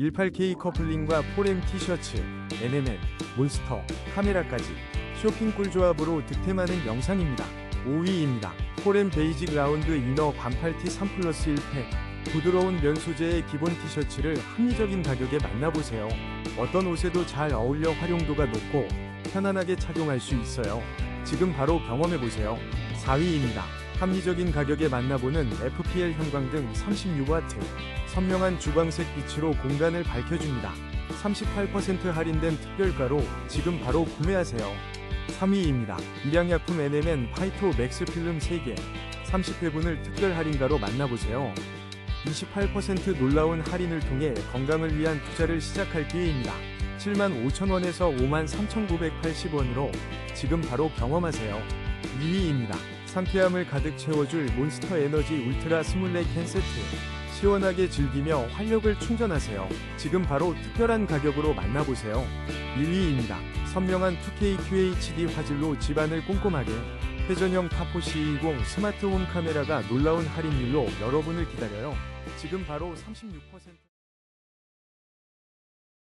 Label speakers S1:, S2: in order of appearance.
S1: 18K 커플링과 4M 티셔츠, NMN, 몬스터, 카메라까지 쇼핑 꿀조합으로 득템하는 영상입니다. 5위입니다. 4M 베이직 라운드 이너 반팔티 3 플러스 1팩 부드러운 면 소재의 기본 티셔츠를 합리적인 가격에 만나보세요. 어떤 옷에도 잘 어울려 활용도가 높고 편안하게 착용할 수 있어요. 지금 바로 경험해보세요. 4위입니다. 합리적인 가격에 만나보는 FPL 형광 등 36W 선명한 주광색 빛으로 공간을 밝혀줍니다. 38% 할인된 특별가로 지금 바로 구매하세요. 3위입니다. 일양약품 NMN 파이토 맥스 필름 3개 30회분을 특별 할인가로 만나보세요. 28% 놀라운 할인을 통해 건강을 위한 투자를 시작할 기회입니다. 75,000원에서 53,980원으로 지금 바로 경험하세요. 2위입니다. 상쾌함을 가득 채워줄 몬스터 에너지 울트라 스물레 캔 세트. 시원하게 즐기며 활력을 충전하세요. 지금 바로 특별한 가격으로 만나보세요. 1위입니다. 선명한 2K QHD 화질로 집안을 꼼꼼하게 회전형 타포 C20 스마트홈 카메라가 놀라운 할인율로 여러분을 기다려요. 지금 바로 36%